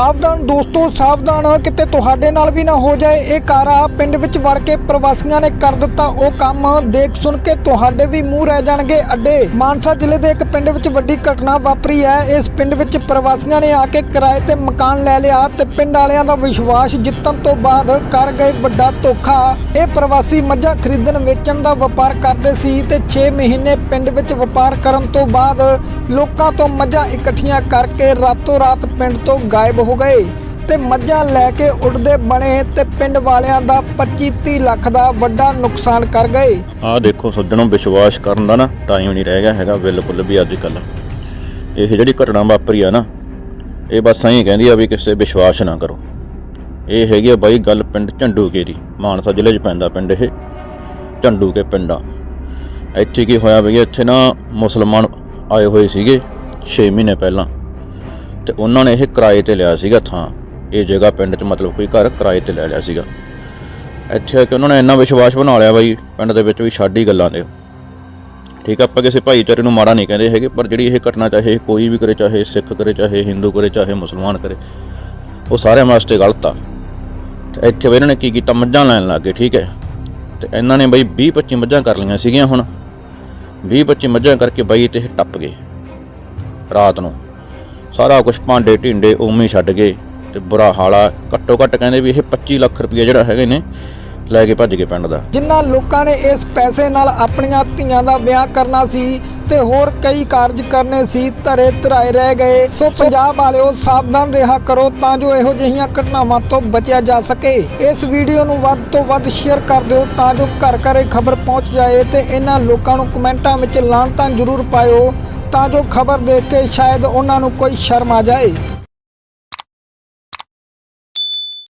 ਸਾਵਧਾਨ ਦੋਸਤੋ, ਸਾਵਧਾਨ ਕਿਤੇ ਤੁਹਾਡੇ ਨਾਲ ਵੀ ਨਾ ਹੋ ਜਾਏ। ਇਹ ਕਾਰਾ ਪਿੰਡ ਵਿੱਚ ਵੜ ਕੇ ਪ੍ਰਵਾਸੀਆਂ ਨੇ ਕਰ ਦਿੱਤਾ ਉਹ ਕੰਮ। ਦੇਖ ਸੁਣ ਕੇ ਤੁਹਾਡੇ ਵੀ ਮੂੰਹ ਰਹਿ ਜਾਣਗੇ ਅੱਡੇ। ਮਾਨਸਾ ਜ਼ਿਲ੍ਹੇ ਦੇ ਇੱਕ ਪਿੰਡ ਵਿੱਚ ਵੱਡੀ ਘਟਨਾ ਵਾਪਰੀ ਹੈ। ਇਸ ਪਿੰਡ ਵਿੱਚ ਪ੍ਰਵਾਸੀਆਂ ਨੇ ਆ ਕੇ ਕਿਰਾਏ ਤੇ ਮਕਾਨ ਲੈ ਲਿਆ ਤੇ ਪਿੰਡ ਵਾਲਿਆਂ ਦਾ ਵਿਸ਼ਵਾਸ ਜਿੱਤਣ ਤੋਂ ਬਾਅਦ ਕਰ ਗਏ ਵੱਡਾ ਧੋਖਾ। ਇਹ ਪ੍ਰਵਾਸੀ ਮੱਝਾਂ ਖਰੀਦਣ, ਵੇਚਣ ਦਾ ਵਪਾਰ ਕਰਦੇ ਸੀ ਤੇ 6 ਮਹੀਨੇ ਪਿੰਡ ਵਿੱਚ ਵਪਾਰ ਕਰਨ ਤੋਂ ਬਾਅਦ ਲੋਕਾਂ ਤੋਂ ਮੱਝਾਂ ਇਕੱਠੀਆਂ ਕਰਕੇ ਰਾਤੋਂ ਰਾਤ ਪਿੰਡ ਤੋਂ ਗਾਇਬ ਹੋ ਗਏ ਤੇ ਮੱਝਾਂ ਲੈ ਕੇ ਉੱਡਦੇ ਬਣੇ ਤੇ ਪਿੰਡ ਵਾਲਿਆਂ ਦਾ 25-30 ਲੱਖ ਦਾ ਵੱਡਾ ਨੁਕਸਾਨ ਕਰ ਗਏ। ਆਹ ਦੇਖੋ, ਸੱਜਣੋਂ, ਵਿਸ਼ਵਾਸ ਕਰਨ ਦਾ ਨਾ ਟਾਈਮ ਨਹੀਂ ਰਹਿ ਗਿਆ ਹੈਗਾ ਬਿਲਕੁਲ ਵੀ ਅੱਜ ਕੱਲ ਇਹ ਜਿਹੜੀ ਘਟਨਾ ਵਾਪਰੀ ਆ ਨਾ, ਇਹ ਬਸ ਐਂ ਕਹਿੰਦੀ ਆ ਵੀ ਕਿਸੇ ਵਿਸ਼ਵਾਸ ਨਾ ਕਰੋ। ਇਹ ਹੈਗੀ ਆ ਬਾਈ ਗੱਲ ਪਿੰਡ ਝੰਡੂਕੇ ਦੀ। ਮਾਨਸਾ ਜ਼ਿਲ੍ਹੇ 'ਚ ਪੈਂਦਾ ਪਿੰਡ ਇਹ, ਝੰਡੂਕੇ ਪਿੰਡਾ। ਇੱਥੇ ਕੀ ਹੋਇਆ ਵੀ ਇੱਥੇ ਨਾ ਮੁਸਲਮਾਨ ਆਏ ਹੋਏ ਸੀਗੇ 6 ਮਹੀਨੇ ਪਹਿਲਾਂ। ਤੇ ਉਹਨਾਂ ਨੇ ਇਹ ਕਿਰਾਏ ਤੇ ਲਿਆ ਸੀਗਾ ਥਾਂ। ਇਹ ਜਗ੍ਹਾ ਪਿੰਡ 'ਚ ਮਤਲਬ ਕੋਈ ਘਰ ਕਿਰਾਏ ਤੇ ਲੈ ਲਿਆ ਸੀਗਾ। ਇੱਥੇ ਆ ਕੇ ਉਹਨਾਂ ਨੇ ਇੰਨਾ ਵਿਸ਼ਵਾਸ ਬਣਾ ਲਿਆ ਬਾਈ, ਪਿੰਡ ਦੇ ਵਿੱਚ ਵੀ ਛੱਡ ਹੀ ਗੱਲਾਂ ਦੇ ਠੀਕ ਆ, ਆਪਾਂ ਕਿਸੇ ਭਾਈਚਾਰੇ ਨੂੰ ਮਾੜਾ ਨਹੀਂ ਕਹਿੰਦੇ ਹੈਗੇ, ਪਰ ਜਿਹੜੀ ਇਹ ਘਟਨਾ ਚਾਹੇ ਕੋਈ ਵੀ ਕਰੇ, ਚਾਹੇ ਸਿੱਖ ਕਰੇ, ਚਾਹੇ ਹਿੰਦੂ ਕਰੇ, ਚਾਹੇ ਮੁਸਲਮਾਨ ਕਰੇ, ਉਹ ਸਾਰਿਆਂ ਵਾਸਤੇ ਗਲਤ ਆ। ਤੇ ਇੱਥੇ ਵੀ ਇਹਨਾਂ ਨੇ ਕੀ ਕੀਤਾ? ਮੱਝਾਂ ਲੈਣ ਲੱਗੇ ਠੀਕ ਹੈ। ਤੇ ਇਹਨਾਂ ਨੇ ਬਾਈ 20 25 ਮੱਝਾਂ ਕਰ ਲਈਆਂ ਸੀਗੀਆਂ ਹੁਣ। 20 25 ਮੱਝਾਂ ਕਰਕੇ ਬਾਈ ਤੇ ਇਹ ਟੱਪ ਗਏ। ਰਾਤ ਨੂੰ। ਸਾਰਾ ਕੁਝ ਭਾਂਡੇ ਢਿੰਡੇ ਉਵੇਂ ਛੱਡ ਗਏ ਤੇ ਬੁਰਾ ਹਾਲਾ ਘੱਟੋ ਘੱਟ ਕਹਿੰਦੇ ਵੀ ਇਹ 25 ਲੱਖ ਰੁਪਏ ਜਿਹੜਾ ਹੈਗੇ ਨੇ ਲੈ ਕੇ ਭੱਜ ਗਏ ਪਿੰਡ ਦਾ। ਜਿਨ੍ਹਾਂ ਲੋਕਾਂ ਨੇ ਇਸ ਪੈਸੇ ਨਾਲ ਆਪਣੀਆਂ ਧੀਆਂ ਦਾ ਵਿਆਹ ਕਰਨਾ ਸੀ ਤੇ ਹੋਰ ਕਈ ਕਾਰਜ ਕਰਨੇ ਸੀ ਧਰੇ ਧਰਾਏ ਰਹਿ ਗਏ। ਸੋ ਪੰਜਾਬ ਵਾਲਿਓ ਸਾਵਧਾਨ ਰਿਹਾ ਕਰੋ ਤਾਂ ਜੋ ਇਹੋ ਜਿਹੀਆਂ ਘਟਨਾਵਾਂ ਤੋਂ ਬਚਿਆ ਜਾ ਸਕੇ। ਇਸ ਵੀਡੀਓ ਨੂੰ ਵੱਧ ਤੋਂ ਵੱਧ ਸ਼ੇਅਰ ਕਰ ਦਿਓ ਤਾਂ ਜੋ ਘਰ ਘਰੇ ਖਬਰ ਪਹੁੰਚ ਜਾਏ ਤੇ ਇਹਨਾਂ ਲੋਕਾਂ ਨੂੰ ਕਮੈਂਟਾਂ ਵਿੱਚ ਲਾਣਤਾਂ ਜ਼ਰੂਰ ਪਾਇਓ। ਤਾਂ ਜੋ ਖਬਰ ਦੇਖ ਕੇ ਸ਼ਾਇਦ ਉਹਨਾਂ ਨੂੰ ਕੋਈ ਸ਼ਰਮ ਆ ਜਾਏ।